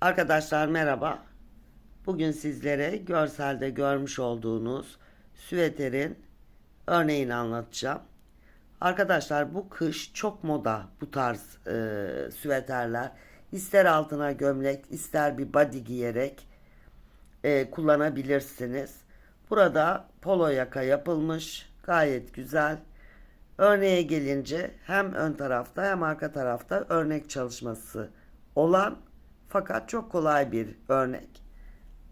Arkadaşlar merhaba. Bugün sizlere görselde görmüş olduğunuz süveterin örneğini anlatacağım. Arkadaşlar bu kış çok moda bu tarz e, süveterler. İster altına gömlek ister bir body giyerek e, kullanabilirsiniz. Burada polo yaka yapılmış. Gayet güzel. Örneğe gelince hem ön tarafta hem arka tarafta örnek çalışması olan fakat çok kolay bir örnek.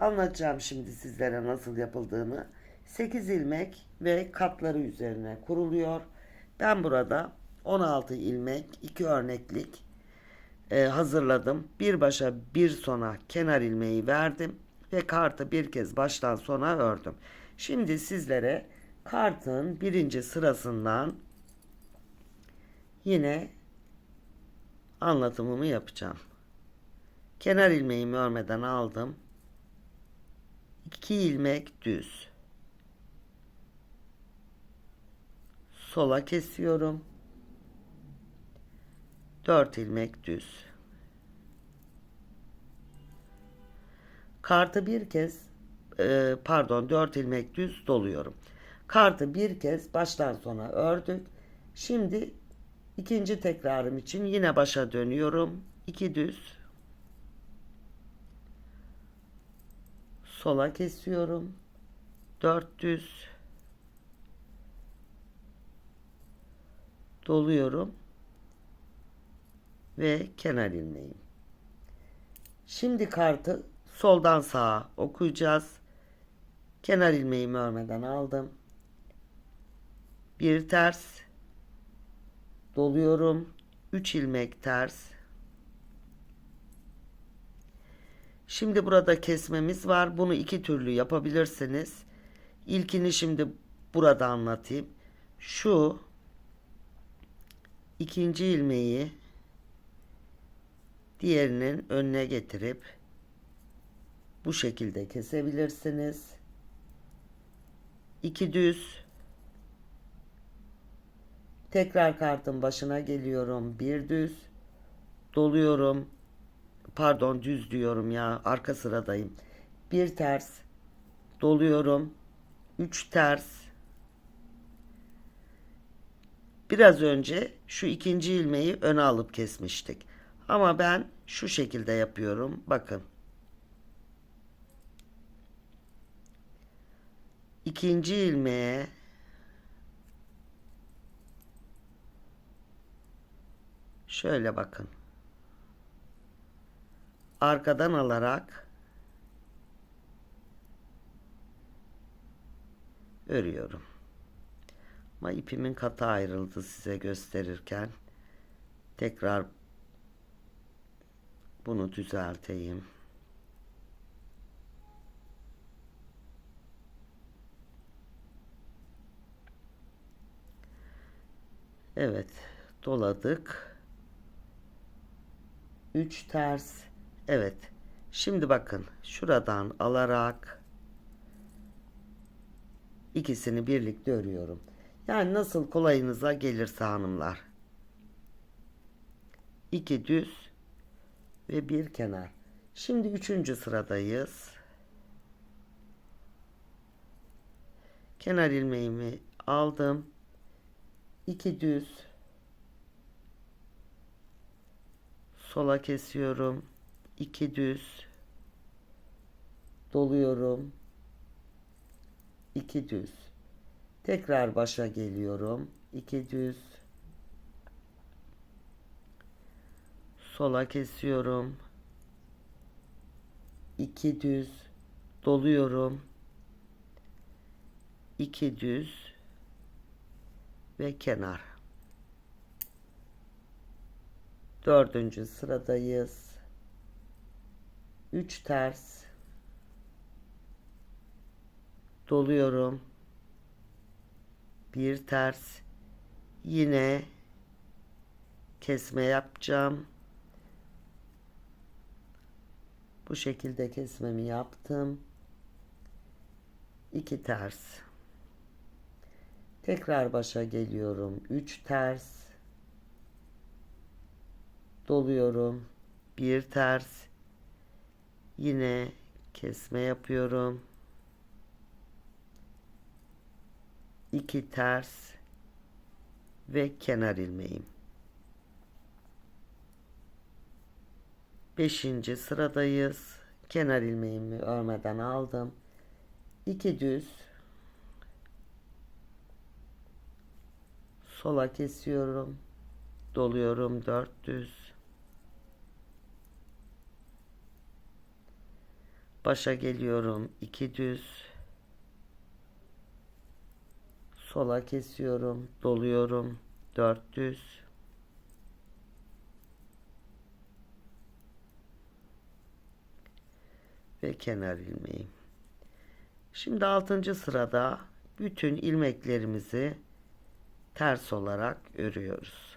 Anlatacağım şimdi sizlere nasıl yapıldığını. 8 ilmek ve katları üzerine kuruluyor. Ben burada 16 ilmek 2 örneklik e, hazırladım. Bir başa bir sona kenar ilmeği verdim ve kartı bir kez baştan sona ördüm. Şimdi sizlere kartın birinci sırasından yine anlatımımı yapacağım. Kenar ilmeğimi örmeden aldım. 2 ilmek düz. Sola kesiyorum. 4 ilmek düz. Kartı bir kez e, pardon 4 ilmek düz doluyorum. Kartı bir kez baştan sona ördük. Şimdi ikinci tekrarım için yine başa dönüyorum. 2 düz. Sola kesiyorum. 4 düz. Doluyorum. Ve kenar ilmeğim. Şimdi kartı soldan sağa okuyacağız. Kenar ilmeğimi örmeden aldım. Bir ters doluyorum. 3 ilmek ters. Şimdi burada kesmemiz var. Bunu iki türlü yapabilirsiniz. İlkini şimdi burada anlatayım. Şu ikinci ilmeği diğerinin önüne getirip bu şekilde kesebilirsiniz. İki düz tekrar kartın başına geliyorum. Bir düz doluyorum. Pardon düz diyorum ya. Arka sıradayım. Bir ters doluyorum. Üç ters Biraz önce şu ikinci ilmeği öne alıp kesmiştik. Ama ben şu şekilde yapıyorum. Bakın. ikinci ilmeğe şöyle bakın. Arkadan alarak örüyorum. Ama ipimin katı ayrıldı size gösterirken. Tekrar bunu düzelteyim. Evet, doladık. 3 ters. Evet. Şimdi bakın şuradan alarak ikisini birlikte örüyorum. Yani nasıl kolayınıza gelirse hanımlar. 2 düz ve bir kenar. Şimdi üçüncü sıradayız. Kenar ilmeğimi aldım. 2 düz sola kesiyorum. 2 düz doluyorum. 2 düz. Tekrar başa geliyorum. 2 düz sola kesiyorum. 2 düz doluyorum. 2 düz ve kenar. Dördüncü sıradayız. 3 ters doluyorum. Bir ters yine kesme yapacağım. Bu şekilde kesmemi yaptım. 2 ters. Tekrar başa geliyorum. 3 ters. Doluyorum. Bir ters. Yine kesme yapıyorum. 2 ters ve kenar ilmeğim. 5. sıradayız. Kenar ilmeğimi örmeden aldım. 2 düz sola kesiyorum. Doluyorum 4 düz. Başa geliyorum 2 düz. Sola kesiyorum, doluyorum 4 düz. Ve kenar ilmeğim. Şimdi 6. sırada bütün ilmeklerimizi ters olarak örüyoruz.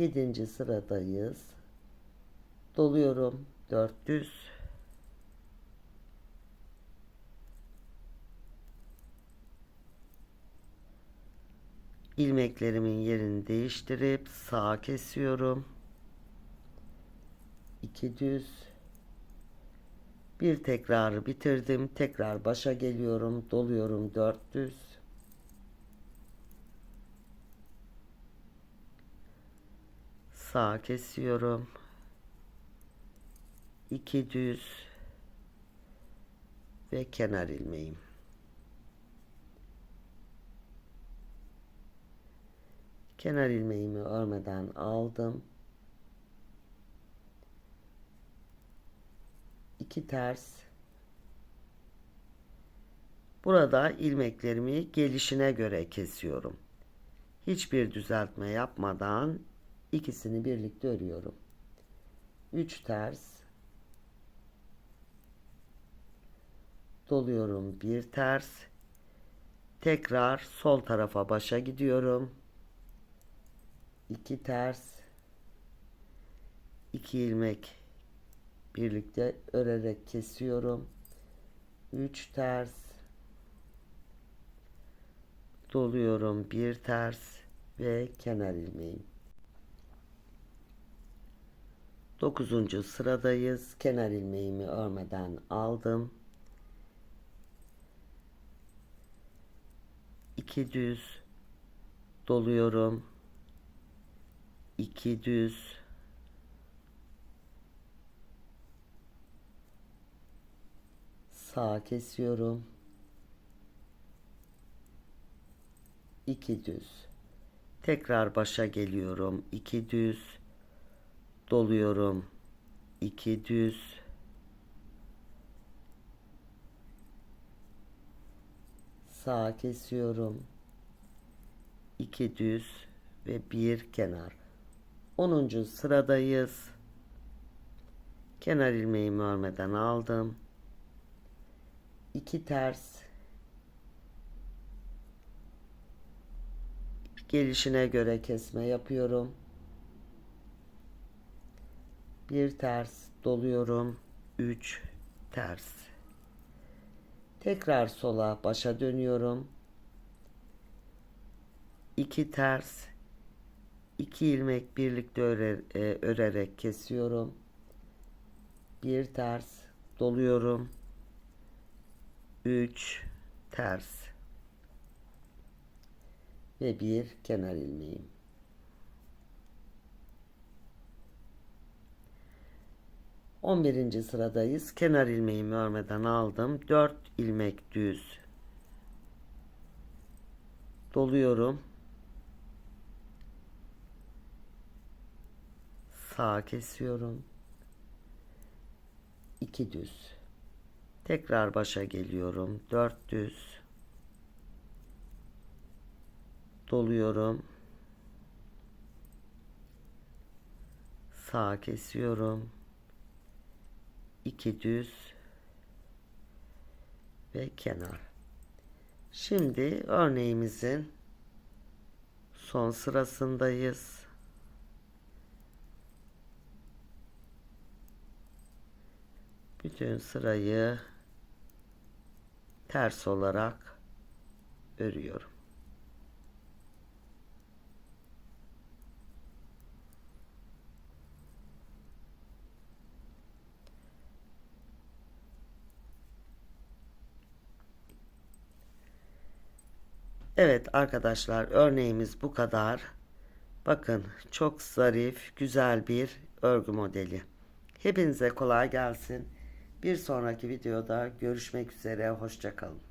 Yedinci sıradayız. Doluyorum. Dört düz. ilmeklerimin yerini değiştirip sağa kesiyorum. 2 düz. Bir tekrarı bitirdim. Tekrar başa geliyorum. Doluyorum 4 düz. Sağa kesiyorum. 2 düz ve kenar ilmeğim. kenar ilmeğimi örmeden aldım. iki ters burada ilmeklerimi gelişine göre kesiyorum. Hiçbir düzeltme yapmadan ikisini birlikte örüyorum. 3 ters. Doluyorum bir ters. Tekrar sol tarafa başa gidiyorum. 2 ters. 2 ilmek birlikte örerek kesiyorum. 3 ters. Doluyorum bir ters ve kenar ilmeğim 9. sıradayız. Kenar ilmeğimi örmeden aldım. 2 düz doluyorum. 2 düz. Sağ kesiyorum. 2 düz. Tekrar başa geliyorum. 2 düz doluyorum 2 düz sağ kesiyorum 2 düz ve bir kenar 10. sıradayız. Kenar ilmeğimi örmeden aldım. 2 ters gelişine göre kesme yapıyorum. Bir ters doluyorum. 3 ters. Tekrar sola başa dönüyorum. 2 ters 2 ilmek birlikte örer, e, örerek kesiyorum. Bir ters doluyorum. 3 ters ve bir kenar ilmeğim. On birinci sıradayız. Kenar ilmeğimi örmeden aldım. 4 ilmek düz doluyorum. sağa kesiyorum. 2 düz. Tekrar başa geliyorum. 4 düz. Doluyorum. Sağa kesiyorum. 2 düz ve kenar. Şimdi örneğimizin son sırasındayız. Bütün sırayı ters olarak örüyorum. Evet arkadaşlar örneğimiz bu kadar. Bakın çok zarif, güzel bir örgü modeli. Hepinize kolay gelsin. Bir sonraki videoda görüşmek üzere. Hoşçakalın.